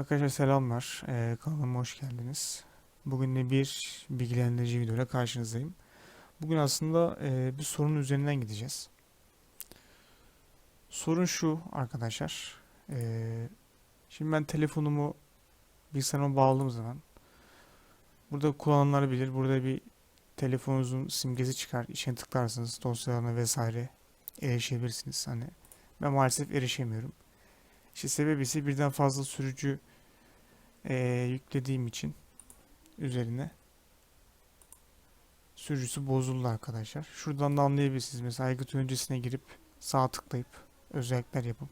Arkadaşlar selamlar. Ee, kanalıma hoş geldiniz. Bugün de bir bilgilendirici videoyla karşınızdayım. Bugün aslında e, bir sorunun üzerinden gideceğiz. Sorun şu arkadaşlar. Ee, şimdi ben telefonumu bilgisayarıma bağladığım zaman burada kullananlar bilir. Burada bir telefonunuzun simgesi çıkar. İçine tıklarsınız dosyalarına vesaire erişebilirsiniz. Hani ben maalesef erişemiyorum. İşte sebebi ise birden fazla sürücü eee, yüklediğim için üzerine sürücüsü bozuldu arkadaşlar. Şuradan da anlayabilirsiniz. Mesela aygıt öncesine girip sağ tıklayıp özellikler yapıp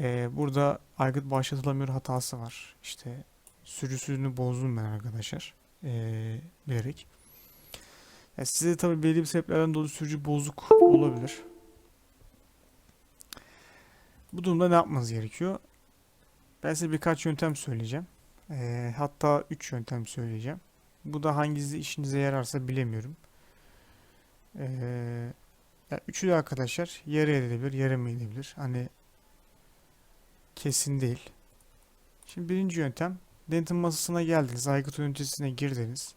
eee, burada aygıt başlatılamıyor hatası var. İşte sürücüsünü bozdum ben arkadaşlar. Eee bilerek. Ya size tabii belli bir sebeplerden dolayı sürücü bozuk olabilir. Bu durumda ne yapmanız gerekiyor? Ben size birkaç yöntem söyleyeceğim. Ee, hatta 3 yöntem söyleyeceğim. Bu da hangisi işinize yararsa bilemiyorum. Ee, ya üçü de arkadaşlar yarı edebilir, yarım edebilir. Hani kesin değil. Şimdi birinci yöntem denetim masasına geldiniz, aygıt yöneticisine girdiniz.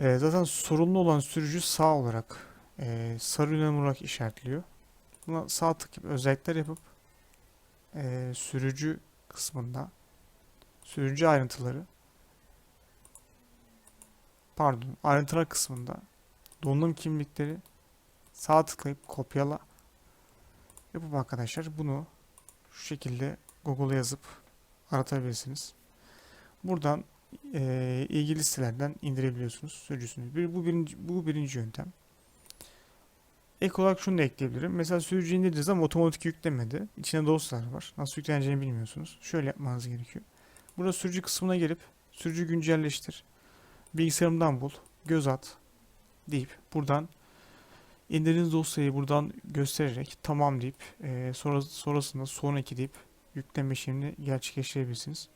Ee, zaten sorunlu olan sürücü sağ olarak e, sarı ünlem olarak işaretliyor. Buna sağ tıklayıp özellikler yapıp eee, sürücü kısmında sürücü ayrıntıları pardon ayrıntılar kısmında donanım kimlikleri sağ tıklayıp kopyala yapıp arkadaşlar bunu şu şekilde Google'a yazıp aratabilirsiniz. Buradan eee, ilgili sitelerden indirebiliyorsunuz sürücüsünü. Bu birinci, bu birinci yöntem. Ek olarak şunu da ekleyebilirim. Mesela sürücü indirdiğiniz zaman otomatik yüklemedi. İçinde dosyalar var. Nasıl yükleneceğini bilmiyorsunuz. Şöyle yapmanız gerekiyor. Burada sürücü kısmına gelip sürücü güncelleştir. Bilgisayarımdan bul. Göz at. Deyip buradan indirdiğiniz dosyayı buradan göstererek tamam deyip eee, sonra, sonrasında sonraki deyip yükleme işlemini gerçekleştirebilirsiniz.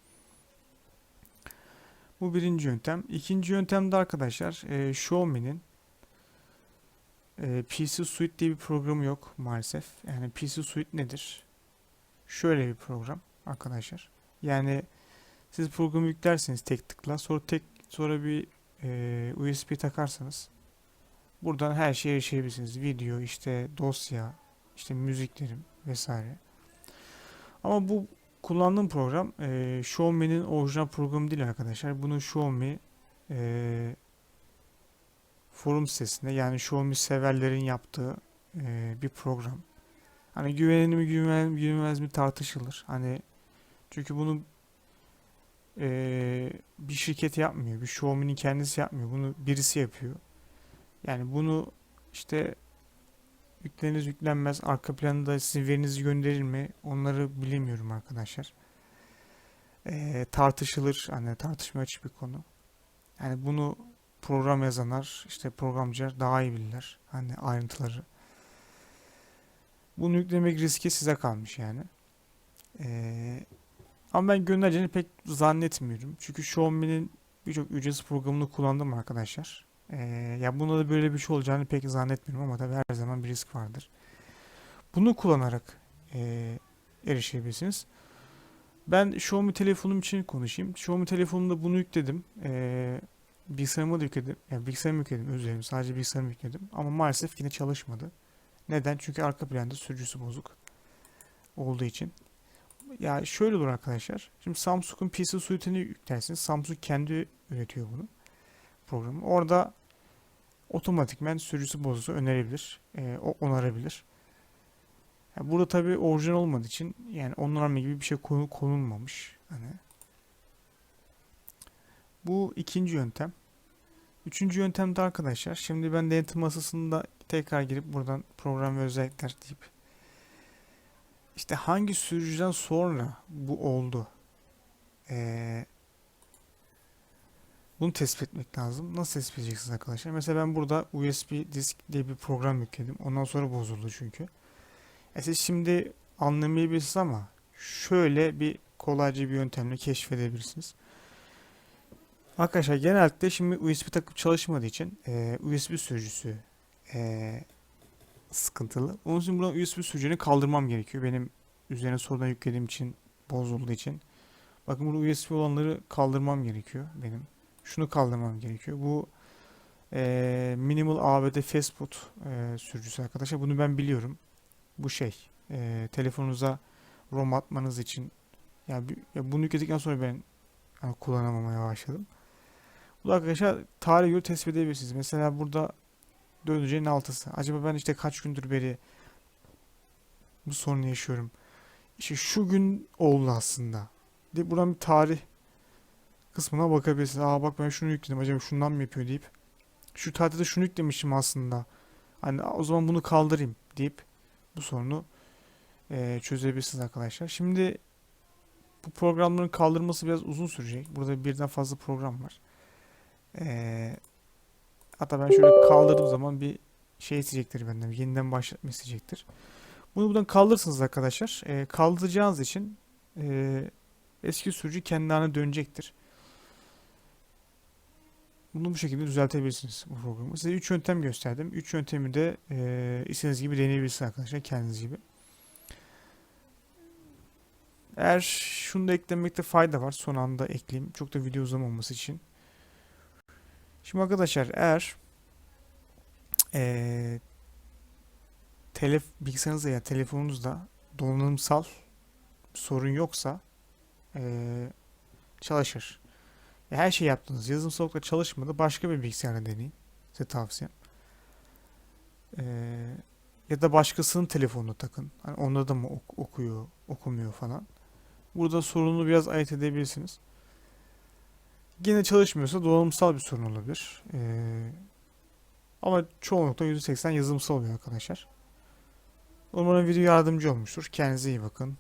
Bu birinci yöntem. İkinci yöntemde arkadaşlar eee Xiaomi'nin ee, PC Suite diye bir programı yok maalesef. Yani PC Suite nedir? Şöyle bir program arkadaşlar. Yani siz programı yüklerseniz tek tıkla sonra tek sonra bir e, USB takarsanız buradan her şeye erişebilirsiniz. Video, işte dosya, işte müziklerim vesaire. Ama bu kullandığım program e, Xiaomi'nin orijinal programı değil arkadaşlar. Bunu Xiaomi e, forum sitesinde yani Xiaomi severlerin yaptığı e, bir program. Hani güvenilir mi güven, güvenmez mi tartışılır. Hani çünkü bunu e, bir şirket yapmıyor. Bir Xiaomi'nin kendisi yapmıyor. Bunu birisi yapıyor. Yani bunu işte yüklenir yüklenmez arka planda sizin verinizi gönderir mi? Onları bilemiyorum arkadaşlar. E, tartışılır. Hani tartışma açık bir konu. Yani bunu program yazanlar, işte programcılar daha iyi bilirler. Hani ayrıntıları. Bunu yüklemek riski size kalmış yani. Ee, ama ben göndereceğini pek zannetmiyorum. Çünkü Xiaomi'nin birçok ücretsiz programını kullandım arkadaşlar. Ee, ya bunda da böyle bir şey olacağını pek zannetmiyorum ama tabii her zaman bir risk vardır. Bunu kullanarak e, erişebilirsiniz. Ben Xiaomi telefonum için konuşayım. Xiaomi telefonumda bunu yükledim. Ee, bilgisayarıma da yükledim. Yani bilgisayarımı yükledim özür dilerim. Sadece bilgisayarımı yükledim. Ama maalesef yine çalışmadı. Neden? Çünkü arka planda sürücüsü bozuk olduğu için. Ya şöyle olur arkadaşlar. Şimdi Samsung'un PC Suite'ini yüklersiniz. Samsung kendi üretiyor bunu. Programı. Orada otomatikmen sürücüsü bozuksa önerebilir. E, o onarabilir. Ya burada tabii orijinal olmadığı için yani onarma gibi bir şey konu, konulmamış. Hani bu ikinci yöntem. Üçüncü yöntem de arkadaşlar. Şimdi ben denetim masasında tekrar girip buradan program ve özellikler deyip işte hangi sürücüden sonra bu oldu? Ee, bunu tespit etmek lazım. Nasıl tespit edeceksiniz arkadaşlar? Mesela ben burada USB disk diye bir program yükledim. Ondan sonra bozuldu çünkü. E siz şimdi anlamayabilirsiniz ama şöyle bir kolayca bir yöntemle keşfedebilirsiniz. Arkadaşlar genellikle şimdi USB takıp çalışmadığı için e, USB sürücüsü e, sıkıntılı. Onun için buradan USB sürücünü kaldırmam gerekiyor. Benim üzerine sonradan yüklediğim için bozulduğu için. Bakın burada USB olanları kaldırmam gerekiyor benim. Şunu kaldırmam gerekiyor. Bu eee, Minimal ABD Fast Food eee, sürücüsü arkadaşlar. Bunu ben biliyorum. Bu şey eee, telefonunuza ROM atmanız için yani bir- ya bunu yükledikten sonra ben yani kullanamamaya başladım. Bu da arkadaşlar tarih göre tespit edebilirsiniz. Mesela burada 4. altısı. Acaba ben işte kaç gündür beri bu sorunu yaşıyorum. İşte şu gün oldu aslında. Deyip buradan bir tarih kısmına bakabilirsiniz. Aa bak ben şunu yükledim. Acaba şundan mı yapıyor deyip. Şu tarihte şunu yüklemişim aslında. Hani o zaman bunu kaldırayım deyip bu sorunu eee, çözebilirsiniz arkadaşlar. Şimdi bu programların kaldırması biraz uzun sürecek. Burada birden fazla program var. Eee, hatta ben şöyle kaldırdığım zaman bir şey isteyecektir benden. Yeniden başlatma isteyecektir. Bunu buradan kaldırırsınız arkadaşlar. Eee kaldıracağınız için eee, eski sürücü kendi haline dönecektir. Bunu bu şekilde düzeltebilirsiniz bu programı. Size 3 yöntem gösterdim. 3 yöntemi de eee istediğiniz gibi deneyebilirsiniz arkadaşlar kendiniz gibi. Eğer şunu da eklemekte fayda var. Son anda ekleyeyim. Çok da video uzamaması için. Şimdi arkadaşlar eğer eee telef bilgisayarınızda ya telefonunuzda donanımsal sorun yoksa eee, çalışır. Ya her şey yaptınız. Yazılımsal olarak çalışmadı. Başka bir bilgisayarda deneyin. Size tavsiyem. Eee, ya da başkasının telefonuna takın. Hani onda da mı ok- okuyor, okumuyor falan. Burada sorunu biraz ayırt edebilirsiniz. Gene çalışmıyorsa donanımsal bir sorun olabilir. Ee, ama çoğunlukla %80 yazılımsal oluyor arkadaşlar. Umarım video yardımcı olmuştur. Kendinize iyi bakın.